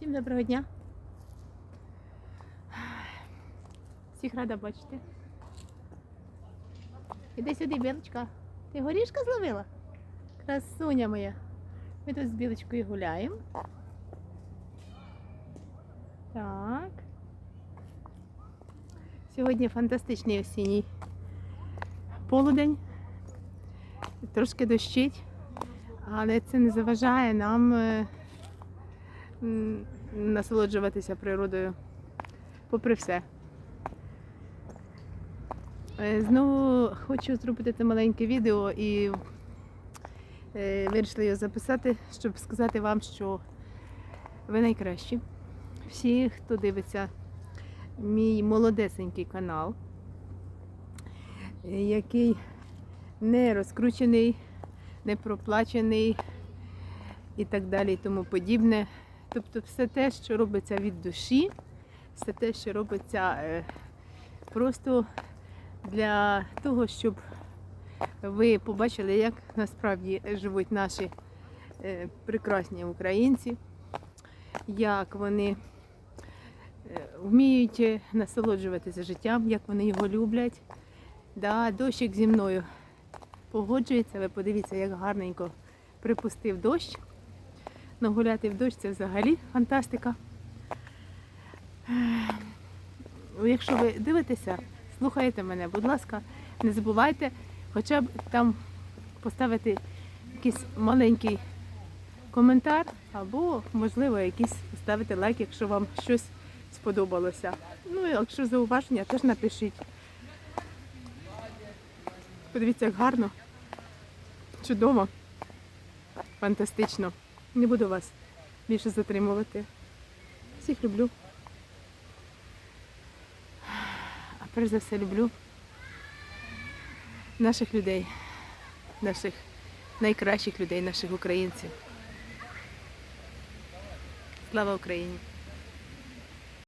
Всім доброго дня. Всіх рада бачити. Іди сюди, білочка. Ти горішка зловила? Красуня моя. Ми тут з білочкою гуляємо. Так. Сьогодні фантастичний осінній полудень. Трошки дощить, але це не заважає нам е, насолоджуватися природою попри все. Е, Знову хочу зробити це маленьке відео і е, вирішила його записати, щоб сказати вам, що ви найкращі. Всі, хто дивиться мій молодесенький канал, е, який не розкручений, не проплачений і так далі, і тому подібне. Тобто все те, що робиться від душі, все те, що робиться е, просто для того, щоб ви побачили, як насправді живуть наші е, прекрасні українці, як вони е, вміють насолоджуватися життям, як вони його люблять. Да, дощик зі мною погоджується. Ви подивіться, як гарненько припустив дощ. Ну, гуляти в дощ це взагалі фантастика. Якщо ви дивитеся, слухаєте мене, будь ласка, не забувайте хоча б там поставити якийсь маленький коментар, або, можливо, якийсь поставити лайк, якщо вам щось сподобалося. Ну, якщо зауваження, теж напишіть. Подивіться, як гарно, чудово, фантастично. Не буду вас більше затримувати. Всіх люблю. А перш за все люблю наших людей, наших найкращих людей, наших українців. Слава Україні!